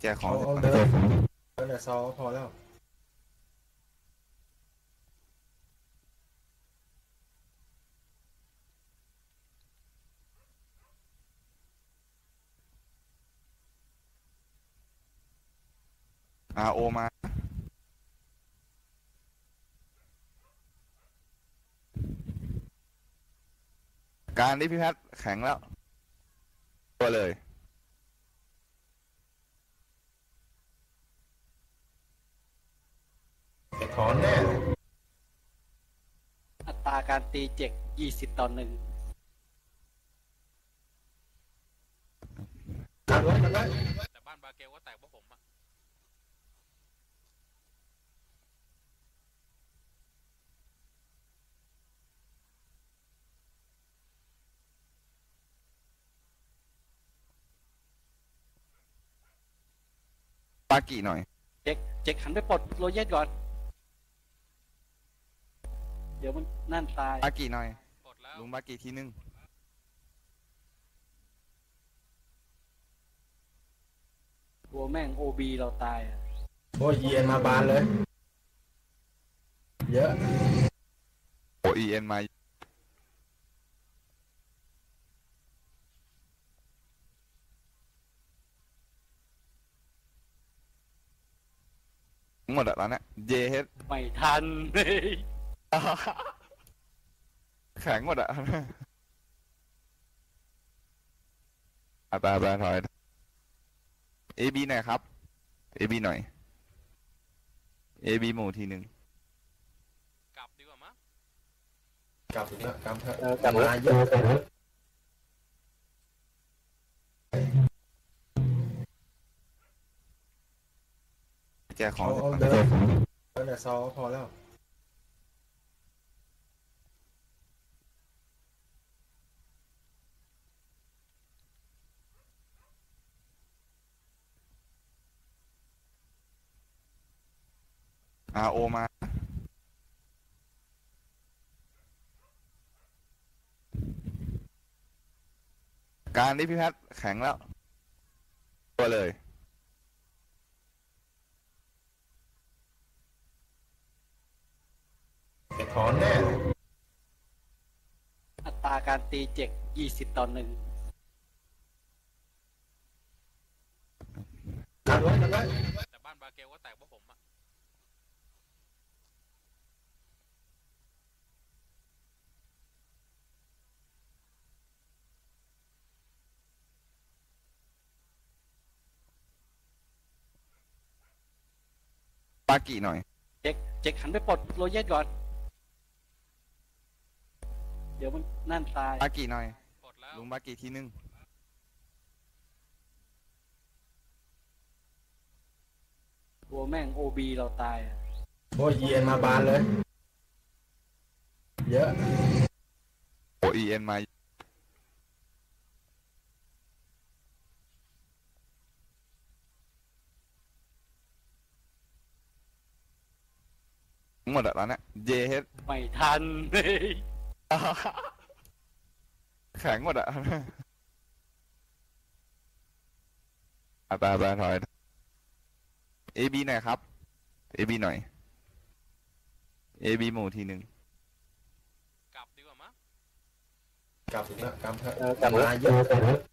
แจกของเอาเอาเดินเดินแต่ซอพอแล้วอาโอมา การที่พี่แพทย์แข็งแล้ว ตัวเลยถอนแน่อัตราการตีเจ็กยี่สิบต่อหนึ่งกันไว้กันไว้ แต่บ้านบาเกลก็แตกเพราะผมอะ ปากิหน่อย เจ็กเจ็กหันไปปลดโรเยตก่อน เดี๋ยวมันนั่นตายปากิหน่อยกดแล้วลุงปากิทีนึงกลัวแม่งโอบีเราตายอะโอ้ยเย็นมาบานเลย เยอะ โอเอ็นมา หมดอะแล้วเนี่ยเยเฮดไม่ทันแข็งหมดอะอะไปไปถอยเอบีหน่อยครับเอบีหน่อยเอบีหมู่ทีหนึ่งกลับดีกว่ามั้งกลับอีกแล้วกลับเถอะเออกลับแล้วมาเยอะ แจกของเอาเอาเดินเดินแต่ซอก็พอแล้วอาโอมาการที่พี่แพทย์แข็งแล้ว ตัวเลย ถอนแน่ อัตราการตีเจ็กยี่สิบต่อหนึ่งกันไว้กันไว้แต่บ้านบาเกลก็แตกเพราะผมอะปากิหน่อย เจ็กเจ็กหันไปปลดโรเยตก่อนเดี๋ยวมันนั่นตายปากิหน่อย กดแล้วลุงปากิทีนึงกลัวแม่งโอบีเราตายอะโอ้ยเย็นมาบานเลย เยอะ โอเอ็นมาหมดอะแล้วเนี่ยเยเฮดไม่ทัน แข็งหมดอะอะไปไปถอยเอบีหน่อยครับเอบีหน่อยเอบีหมู่ทีหนึ่งกลับดีกว่ามั้งกลับอีกแล้วกลับเถอะเออกลับแล้วมาเยอะ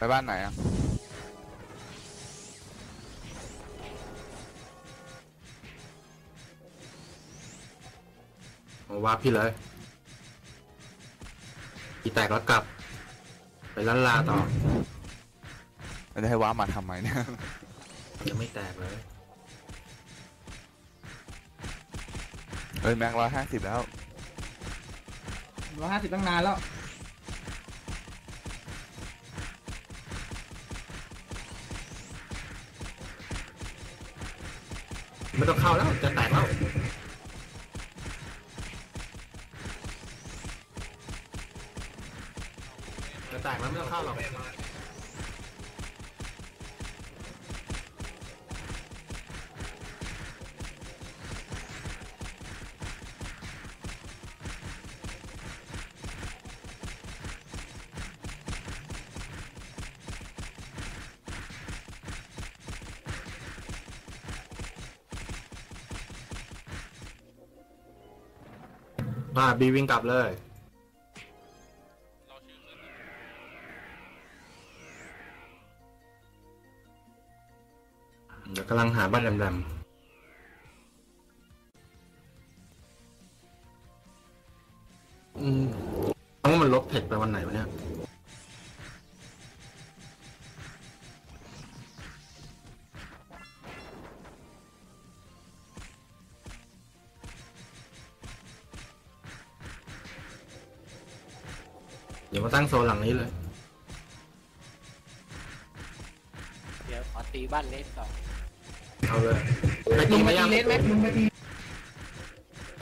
ไปบ้านไหนอะเอาวาพี่เลยพี่แตกแล้วกลับ ไปล้านลาต่อมันจะให้ว้ามาทำไมเนี่ย ยังไม่แตกเลย เอ้ยแม็กร้อยห้าสิบแล้วร้อยห้าสิบตั้งนานแล้ว ไม่ต้องเข้าแล้วจะแตกแล้วจะแตกแล้วไม่ต้องเข้าหรอก มาบีวิ่งกลับเลย เราชื่อขึ้นนะเดี๋ยวกำลังหาบ้านแหลมๆ เดี๋ยวมาตั้งโซนหลังนี้เลย เดี๋ยวขอตีบ้านเล็กก่อนเอาเลยไปลุตีงไหมมายัตีงเลสไหมลุงมาตี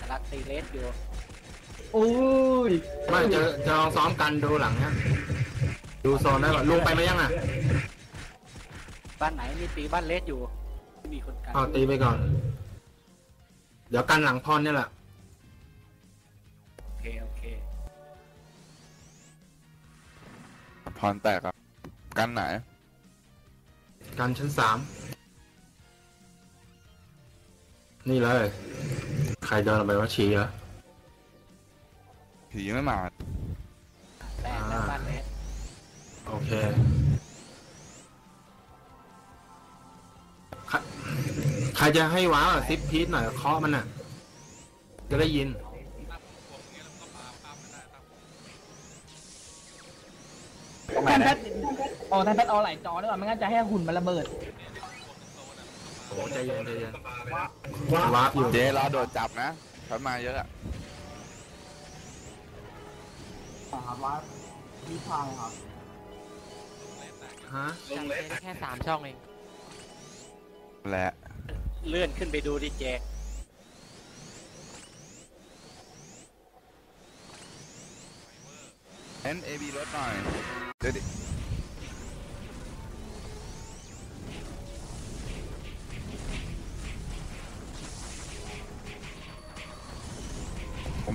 กำลังตีเลสอยู่โอ้ยไม่จะจะลองซ้อมกันดูหลังเนี้ยดูโซนได้ป่ะลุงไปไหมยังอะบ้านไหนมีตีบ้านเลสอยู่ไม่มีคนกันเอาตีไปก่อน เดี๋ยวกันหลังพรเนี่ยแหละ พรแตกครับกันไหน กันชั้นสาม นี่เลย ใครเดินออกไปว่าชี้เหรอผีไม่มาแตกแล้วอ่าบ้านเลสโอเคใครใครจะให้ว้าวอะซิปพีทหน่อยเคาะมันอะ จะได้ยิน ท่านแพทย์อ๋อท่านแพทย์เอาไหลจอด้วยก่อนไม่งั้นจะให้หุ่นมันระเบิด โอ้ใจเย็นใจเย็นวาร์ปอยู่เจ๊รอโดดจับนะเขามาเยอะอะฮะจับได้แค่สามช่องเองแหละเลื่อนขึ้นไปดูดิเจ เอ็นเอบีรถหน่อยเดี๋ยวดิผม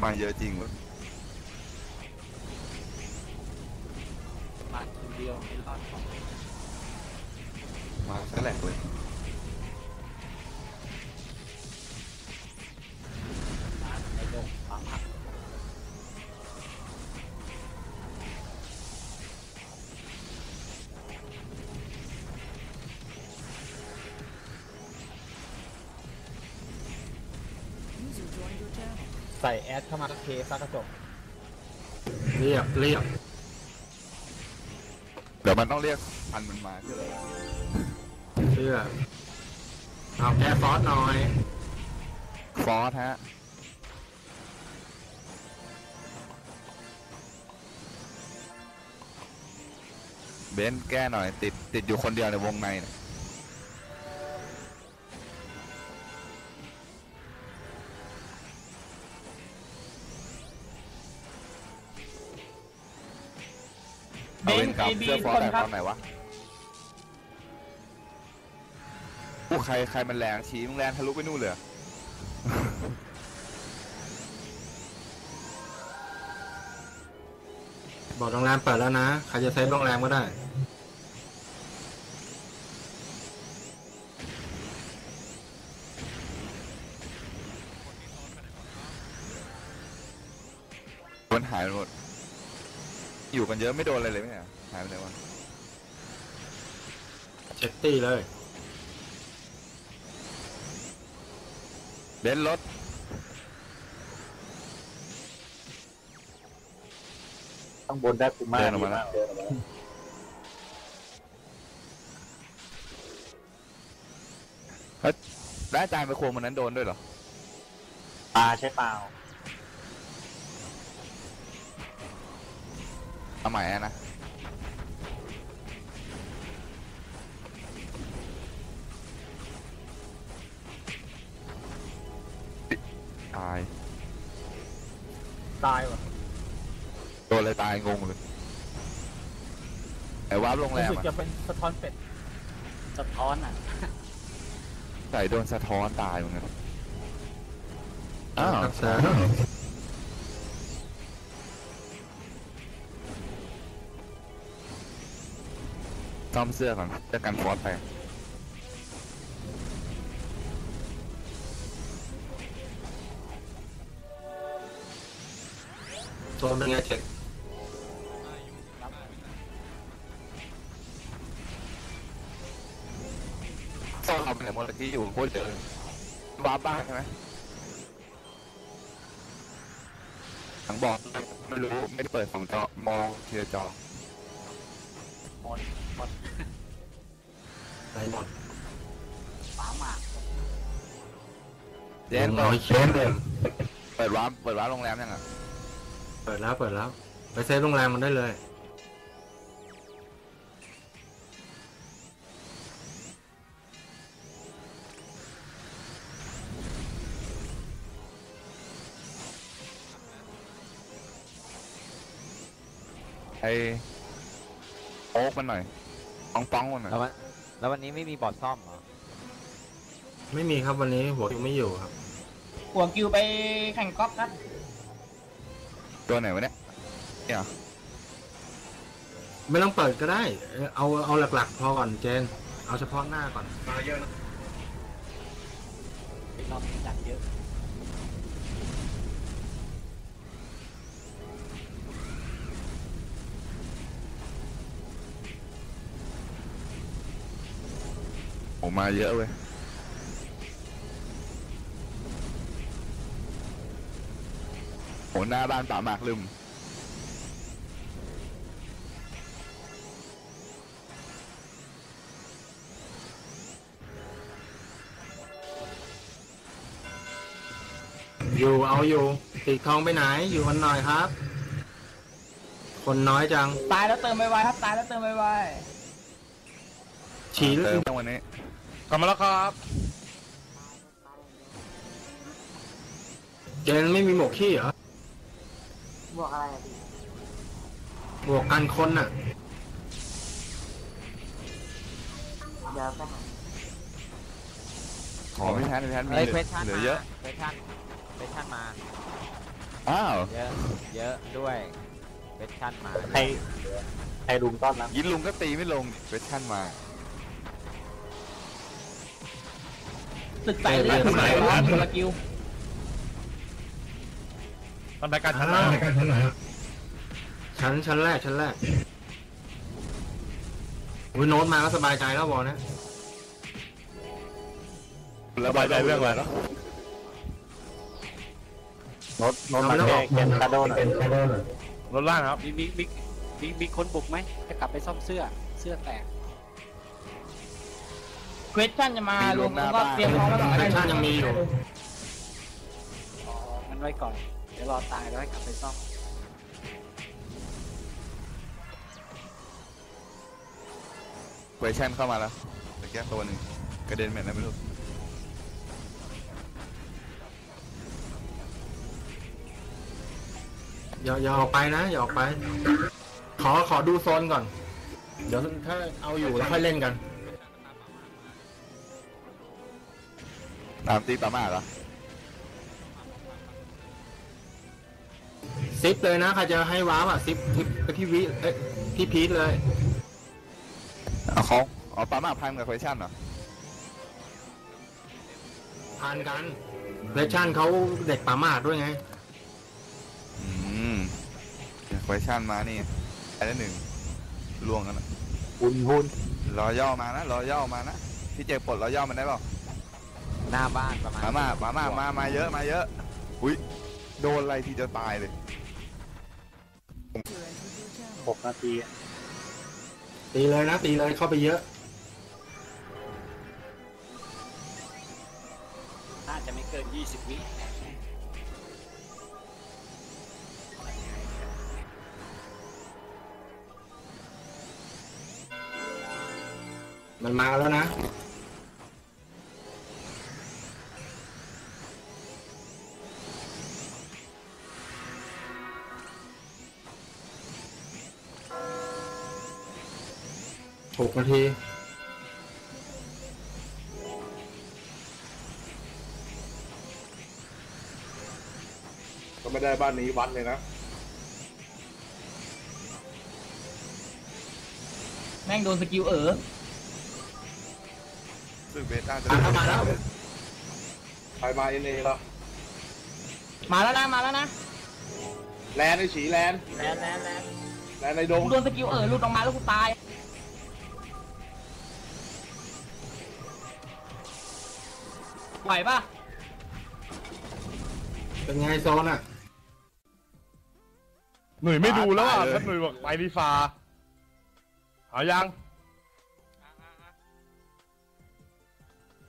ใส่แอดเข้ามาเคซักกระจกเรียบเรียบเดี๋ยวมันต้องเรียกพันมันมาเชื่อเลยเชื่อเอาแก้ฟอสหน่อยฟอสฮะเบนซ์แก้หน่อย ติดติดอยู่คนเดียวในวงในเนี่ย เอาเวนกับเสื้อฟอสแต่ตอนไหนวะอู้ใครใครมันแรงชี้มึงแรงทะลุไปนู่นเลยเหรอบอกโรงแรมเปิดแล้วนะ ใครจะเซฟโรงแรมก็ได้มันหายไปหมด อยู่กันเยอะไม่โดนอะไรเลยไหมเนี่ยหายไปไหนวะเช็คตี้เลย เบนซ์รถข้างบนได้กูมากเดินออกมาแล้วเดินออกมาแล้วแล้วอาจารย์ไปควงมันนั้นโดนด้วยเหรอ ปลาใช่เปล่า เอาใหม่อะนะ ตาย ตายว่ะโดนอะไรตายงงเลยไอ้วาร์ปโรงแรรู้มสึกอะจะเป็นสะท้อนเป็ดสะท้อนอะ ใส่โดนสะท้อนตายเหมือนกันอ้าวรัก ซ่อมเสื้อก่อนเสื้อกันฟอสไปตัวเป็นไงเจ็กซ่อมเอาไปไหนหมดตะกี้อยู่โคตรเจอวาร์ปบ้านใช่ไหมหลังบอกไม่รู้ไม่ได้เปิดของจอมองทีละจอหมด หมดไหนหมดฝาหมากเจนน้อยเชฟเลยเปิดวาร์ปเปิดวาร์ปโรงแรมยังอะเปิดแล้วเปิดแล้ว ไปเซฟโรงแรมมันได้เลยไอโอ๊กมันหน่อย ป้องป้องๆมันหน่อยแล้ววันแล้ววันนี้ไม่มีบอร์ดซ่อมเหรอ ไม่มีครับวันนี้หัวคิวไม่อยู่ครับ หัวกิวไปแข่งกอล์ฟครับ ตัวไหนวะเนี่ยเนี่ยไม่ต้องเปิดก็ได้ เอาเอาหลักๆ พอก่อนเจน เอาเฉพาะหน้าก่อนรอบนี้จัดเยอะ ผมมาเยอะเว้ยโหหน้าบ้านป่าหมากลืมอยู่เอาอยู่ตีทองไปไหนอยู่กันหน่อยครับ คนน้อยจังตายแล้วเติมไวๆครับตายแล้วเติมไวฉีดเติมวันนี้ กลับมาแล้วครับ เจนไม่มีหมวกขี้เหรอ บวกอะไรอะพี่หมวกกันคนน่ะ เดี๋ยวไปหาขอไม่ทันไม่ทันมีเอ้ยเหเควลือสชั่นเหลือมาเยอะ เควสชั่นเควสชั่นมา อ้าวเยอะ เยอะด้วยเควสชั่นมาให้ให้รุมต้อนรับยินลุงก็ตีไม่ลงเวชั่นมา ๆศึกใส่เลือดใส่ครับคนละกิวตอนรายการชั้นอ่าล่างชั้นชั้นแรกชั้นแรกอุ้ยโน้ตมาก็สบายใจแล้วบอกนะแล้วบายใจเรื่องอะไรแล้วโน้ตโน้ตมาแก้เกมคาโดหน่อยรถล่างครับมีมีมีมีมีคนบุกไหม จะกลับไปซ่อมเสื้อ เสื้อแตก เควสชั่นจะมาลงแล้วก็เตรียมพร้อมไว้ก่อนเควสชั่นยังมีอยู่อ๋องั้นไว้ก่อน เดี๋ยวรอตายแล้วให้กลับไปซ่อมเวชั่นเข้ามาแล้วตะแก้ตัวหนึ่งกระเด็นเหมือนอะไรไม่รู้อย่าอย่าออกไปนะอย่าออกไป ขอขอดูโซนก่อน เดี๋ยวถ้าเอาอยู่แล้วค่อยเล่นกันามตีป่าหมากเหรอซิปเลยนะใครจะให้ว้าวอะซิปซิปไปที่วิเอ้ยที่พีทเลย เอาเขาเอาป่าหมากพันกับเวชั่นเหรอทานกันเลชั่นเขาเด็กป่ามาดด้วยไง อืมเวชั่นมานี่ไอ้ละหนึ่งล่วงกันนะหุ่นหุ่นรอย่อมานะรอย่อมานะพี่เจปลดรอย่อมันได้เปล่า หน้าบ้านประมาณมามามามามามาเยอะมาเยอะอุ้ยโดนอะไรทีจะตายเลยหกนาที ตีเลยนะตีเลยเข้าไปเยอะ น่าจะไม่เกิน20วิมันมาแล้วนะ หกนาทีก็ไม่ได้บ้านนี้วัดเลยนะ แม่งโดนสกิลเออซึ่งเบต้าจะอะเข้ามาแล้ว ใครมาเอ็นเอแล้วมาแล้วนะมาแล้วนะแลนไอฉีแลนแลนแลนแลนแลนในดงกูโดนสกิลเออหลุดออกมาแล้วกูตาย ไหวปะเป็นไงโซนอะ หนุ่ยไม่ดูแล้วอะถ้าหนุ่ยบอกไปดีฟ้าเอายัง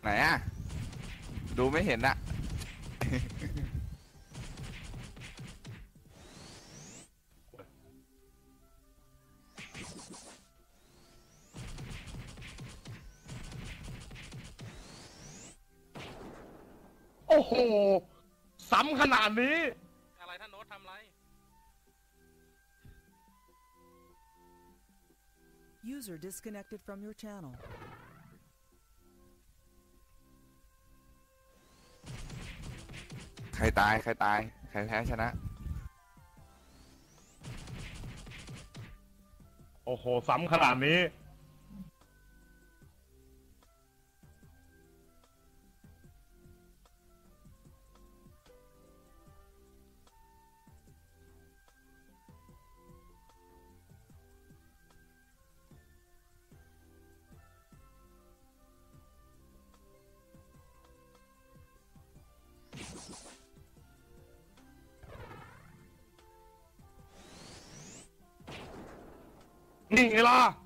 ไหนอะดูไม่เห็นอะ อ้โหซ้ำขนาดนี้ อะไรท่านโน้ตทำไร User disconnected from your channel. ใครตาย ใครตาย ใครแพ้ชนะ โอ้โหซ้ำขนาดนี้ นี่ไ